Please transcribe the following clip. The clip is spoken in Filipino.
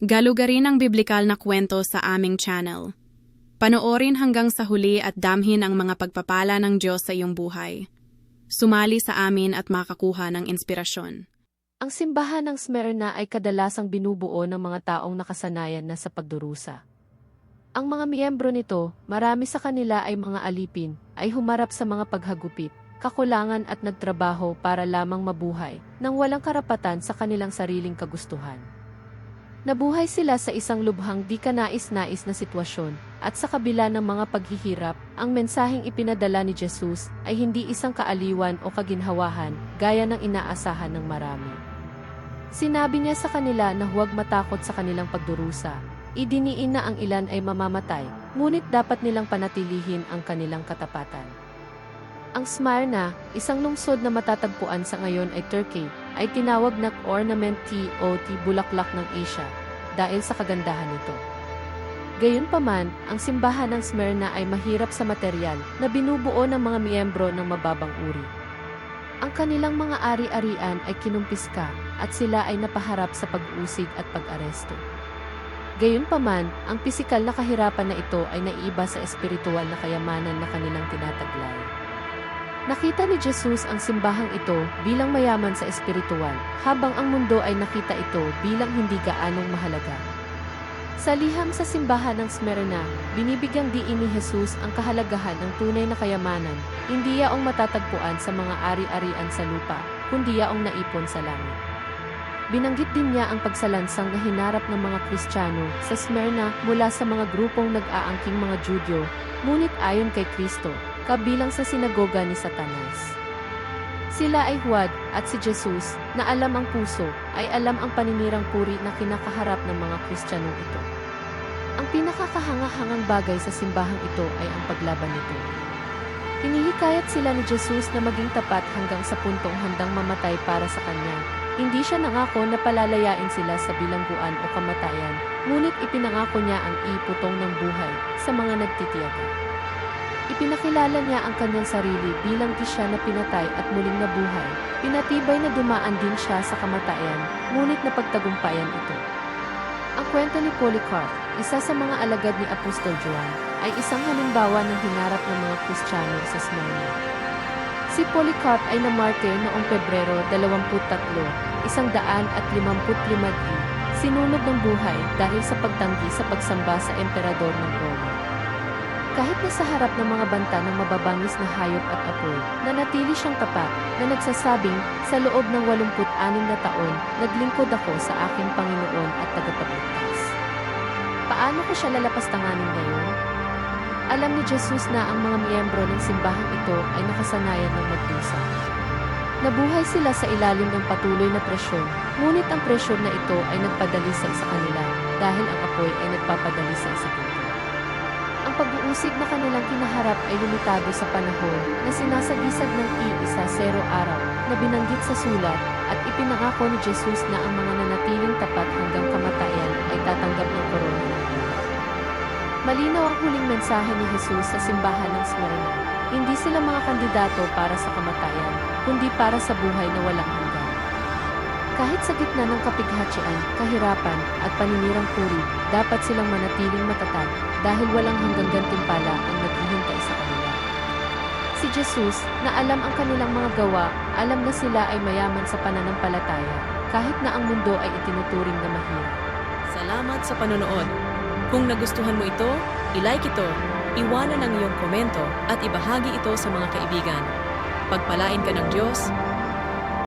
Galugarin ang biblikal na kwento sa aming channel. Panoorin hanggang sa huli at damhin ang mga pagpapala ng Diyos sa iyong buhay. Sumali sa amin at makakuha ng inspirasyon. Ang simbahan ng Smyrna ay kadalasang binubuo ng mga taong nakasanayan na sa pagdurusa. Ang mga miyembro nito, marami sa kanila ay mga alipin, ay humarap sa mga paghagupit, kakulangan at nagtrabaho para lamang mabuhay, nang walang karapatan sa kanilang sariling kagustuhan. Nabuhay sila sa isang lubhang di kanais-nais na sitwasyon, at sa kabila ng mga paghihirap, ang mensaheng ipinadala ni Jesus ay hindi isang kaaliwan o kaginhawahan, gaya ng inaasahan ng marami. Sinabi niya sa kanila na huwag matakot sa kanilang pagdurusa. Idiniin na ang ilan ay mamamatay, ngunit dapat nilang panatilihin ang kanilang katapatan. Ang Smyrna, isang lungsod na matatagpuan sa ngayon ay Turkey, ay tinawag na Ornament Tea Bulaklak ng Asia dahil sa kagandahan nito. Gayunpaman, ang simbahan ng Smyrna ay mahirap sa material na binubuo ng mga miyembro ng mababang uri. Ang kanilang mga ari-arian ay kinumpiska at sila ay napaharap sa pag-usig at pag-aresto. Gayunpaman, ang pisikal na kahirapan na ito ay naiiba sa espiritual na kayamanan na kanilang tinataglay. Nakita ni Jesus ang simbahang ito bilang mayaman sa espiritual, habang ang mundo ay nakita ito bilang hindi gaanong mahalaga. Sa liham sa simbahan ng Smyrna, binibigyang diin ni Jesus ang kahalagahan ng tunay na kayamanan, hindi yaong matatagpuan sa mga ari-arian sa lupa, kundi yaong naipon sa langit. Binanggit din niya ang pagsalansang na hinarap ng mga Kristiyano sa Smyrna mula sa mga grupong nag-aangking mga Judyo, ngunit ayon kay Kristo, kabilang sa sinagoga ni Satanas. Sila ay huwad at si Jesus, na alam ang puso, ay alam ang paninirang puri na kinakaharap ng mga Kristiyanong ito. Ang pinakakahanga-hangang bagay sa simbahang ito ay ang paglaban nito. Hinihikayat sila ni Jesus na maging tapat hanggang sa puntong handang mamatay para sa Kanya. Hindi siya nangako na palalayain sila sa bilangguan o kamatayan, ngunit ipinangako niya ang iputong ng buhay sa mga nagtitiyaga. Ipinakilala niya ang kanyang sarili bilang isya na pinatay at muling nabuhay. Pinatibay na dumaan din siya sa kamatayan, ngunit napagtagumpayan ito. Ang kwento ni Polycarp, isa sa mga alagad ni Apostol Juan, ay isang halimbawa ng hinarap ng mga Kristiyano sa Smyrna. Si Polycarp ay namartir noong Pebrero 23, isang daan at 55 sinunod ng buhay dahil sa pagtanggi sa pagsamba sa emperador ng Roma. Kahit na sa harap ng mga banta ng mababangis na hayop at apoy, nanatili siyang tapat na nagsasabing, sa loob ng 86 na taon, naglingkod ako sa aking Panginoon at tagapagligtas. Paano ko siya lalapastanganin ngayon? Alam ni Jesus na ang mga miyembro ng simbahang ito ay nakasanayan ng magdusa. Nabuhay sila sa ilalim ng patuloy na presyon, ngunit ang presyon na ito ay nagpadalisay sa kanila dahil ang apoy ay nagpapadalisay sa puso. Ang pag-uusig na kanilang kinaharap ay limitado sa panahon na sinasagisag ng iisa zero araw na binanggit sa sulat at ipinangako ni Jesus na ang mga nanatiling tapat hanggang kamatayan ay tatanggap ng korona. Malinaw ang huling mensahe ni Jesus sa simbahan ng Smyrna. Hindi sila mga kandidato para sa kamatayan, kundi para sa buhay na walang hanggan. Kahit sa gitna ng kapighatsian, kahirapan, at paninirang puri, dapat silang manatiling matatag dahil walang hanggang gantimpala ang naghihintay sa kanila. Si Jesus, na alam ang kanilang mga gawa, alam na sila ay mayaman sa pananampalataya, kahit na ang mundo ay itinuturing na mahirap. Salamat sa panonood. Kung nagustuhan mo ito, ilike ito, iwanan ang iyong komento at ibahagi ito sa mga kaibigan. Pagpalain ka ng Diyos